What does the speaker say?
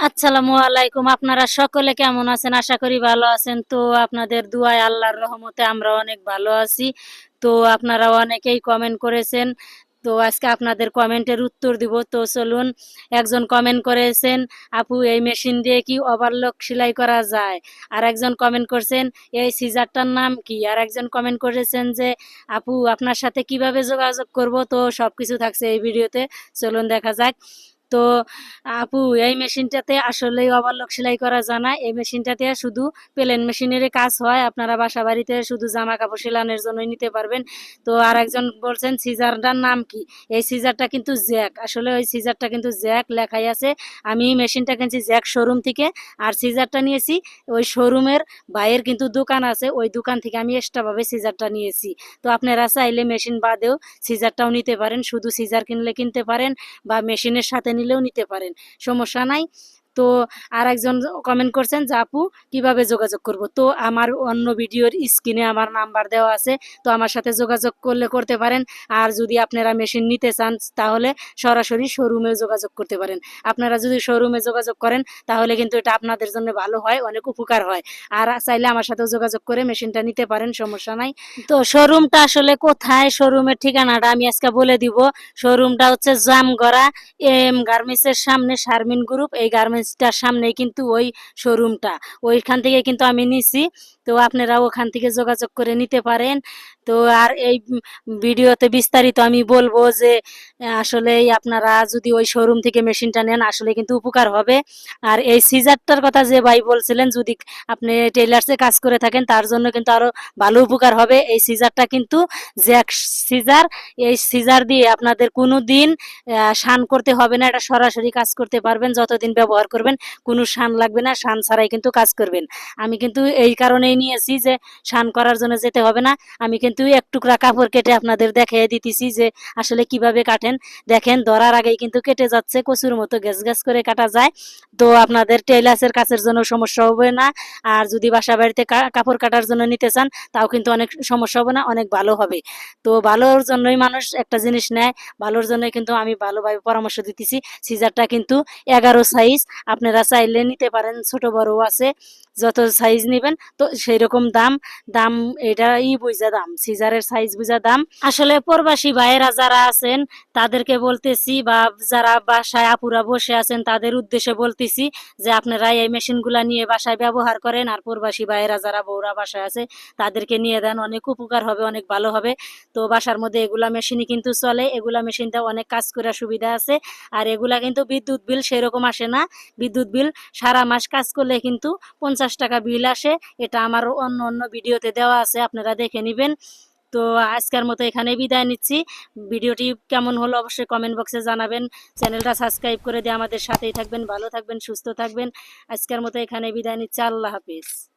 আসসালামু আলাইকুম। আপনারা সকলে কেমন আছেন? আশা করি ভালো আছেন। তো আপনাদের দুয়ায় আল্লাহর রহমতে আমরা অনেক ভালো আছি। তো আপনারা অনেকেই কমেন্ট করেছেন। তো আজকে আপনাদের কমেন্টের উত্তর দিব। তো চলুন, একজন কমেন্ট করেছেন, আপু, এই মেশিন দিয়ে কি ওভারলক সেলাই করা যায়? আর একজন কমেন্ট করছেন, এই সিজারটার নাম কি? আর একজন কমেন্ট করেছেন যে, আপু, আপনার সাথে কীভাবে যোগাযোগ করব? তো সবকিছু থাকছে এই ভিডিওতে। চলুন দেখা যাক। তো আপু, এই মেশিনটাতে আসলে ওভারলক সেলাই করা জানা। এই মেশিনটাতে শুধু প্লেন মেশিনের কাজ হয়। আপনারা বাসা বাড়িতে শুধু জামা কাপড় সেলানোর জন্যই নিতে পারবেন। তো আর একজন বলছেন, সিজারটার নাম কি? এই সিজারটা কিন্তু জ্যাক। আসলে ওই সিজারটা কিন্তু জ্যাক লেখাই আছে। আমি মেশিনটা কিনছি জ্যাক শোরুম থেকে। আর সিজারটা নিয়েছি, ওই শোরুমের বাইরের কিন্তু দোকান আছে। ওই দোকান থেকে আমি এক্সট্রাভাবে সিজারটা নিয়েছি। তো আপনারা চাইলে মেশিন বাদেও সিজারটাও নিতে পারেন। শুধু সিজার কিনলে কিনতে পারেন বা মেশিনের সাথে নিলেও নিতে পারেন। সমস্যা নাই। তো আর একজন কমেন্ট করছেন যে, আপু, কীভাবে যোগাযোগ করব? তো আমার অন্য ভিডিওর স্ক্রিনে আমার নাম্বার দেওয়া আছে, তো আমার সাথে যোগাযোগ করলে করতে পারেন। আর যদি আপনারা মেশিন নিতে চান, তাহলে সরাসরি শোরুমে যোগাযোগ করতে পারেন। আপনারা যদি শোরুমে যোগাযোগ করেন, তাহলে কিন্তু এটা আপনাদের জন্য ভালো হয়, অনেক উপকার হয়। আর চাইলে আমার সাথেও যোগাযোগ করে মেশিনটা নিতে পারেন, সমস্যা নাই। তো শোরুমটা আসলে কোথায়? শোরুমের ঠিকানাটা আমি আজকে বলে দিব। শোরুমটা হচ্ছে জামগড়া, এম গার্মেন্টসের সামনে শারমিন গ্রুপ এই গার্মেন্টসটার সামনে কিন্তু ওই শোরুমটা ওইখান থেকে কিন্তু আমি নিছি। তো আপনারা ওখান থেকে যোগাযোগ করে নিতে পারেন। তো আর এই ভিডিওতে বিস্তারিত আমি বলব যে আসলে আপনারা যদি ওই শোরুম থেকে মেশিনটা নেন, আসলে কিন্তু উপকার হবে। আর এই সিজারটার কথা যে ভাই বলছিলেন, যদি আপনি টেলার্সে কাজ করে থাকেন, তার জন্য কিন্তু আরও ভালো উপকার হবে। এই সিজারটা কিন্তু জ্যাক সিজার এই সিজার দিয়ে আপনাদের কোনো দিন শান করতে হবে না। এটা সরাসরি কাজ করতে পারবেন, যতদিন ব্যবহার করবেন। কোনো শান লাগবে না, শান ছাড়াই কিন্তু কাজ করবেন। আমি কিন্তু এই কারণেই নিয়েছি যে, শান করার জন্য যেতে হবে না। আমি কিন্তু এক টুকরা কাপড় কেটে আপনাদের দেখিয়ে দিতেছি যে আসলে কীভাবে কাটেন। দেখেন, ধরার আগেই কিন্তু কেটে যাচ্ছে, কচুর মতো গ্যাস গ্যাস করে কাটা যায়। তো আপনাদের টেলার্সের কাছের জন্য সমস্যা হবে না। আর যদি বাসা বাড়িতে কাপড় কাটার জন্য নিতে চান, তাও কিন্তু অনেক সমস্যা হবে না, অনেক ভালো হবে। তো ভালোর জন্যই মানুষ একটা জিনিস নেয়, ভালোর জন্য কিন্তু আমি ভালোভাবে পরামর্শ দিতেছি। সিজারটা কিন্তু এগারো সাইজ, আপনারা চাইলে নিতে পারেন, ছোট বড় আছে, যত সাইজ নেবেন, তো সেই রকম দাম। দাম, এটাই বুঝা দাম। সিজারের সাইজ বুঝা দাম। আসলে প্রবাসী ভাইয়েরা যারা আছেন, তাদেরকে বলতেছি বা যারা বাসায় আপুরা বসে আছেন, তাদের উদ্দেশ্যে বলতেছি যে আপনারা এই মেশিনগুলা নিয়ে বাসায় ব্যবহার করেন আর প্রবাসী ভাইয়েরা যারা বউরা বাসায় আছে, তাদেরকে নিয়ে দেন। অনেক উপকার হবে, অনেক ভালো হবে। তো বাসার মধ্যে এগুলা মেশিনই কিন্তু চলে। এগুলা মেশিনটা অনেক কাজ করার সুবিধা আছে। আর এগুলা কিন্তু বিদ্যুৎ বিল সেরকম আসে না। বিদ্যুৎ বিল সারা মাস কাজ করলে কিন্তু পঞ্চাশ টাকা বিল আসে। এটা আমার অন্য অন্য ভিডিওতে দেওয়া আছে, আপনারা দেখে নেবেন। তো আজকের মতো এখানে বিদায় নিচ্ছি। ভিডিওটি কেমন হলো অবশ্যই কমেন্ট বক্সে জানাবেন। চ্যানেলটা সাবস্ক্রাইব করে দিয়ে আমাদের সাথেই থাকবেন, ভালো থাকবেন, সুস্থ থাকবেন। আজকের মতো এখানে বিদায় নিচ্ছি। আল্লাহ হাফিজ।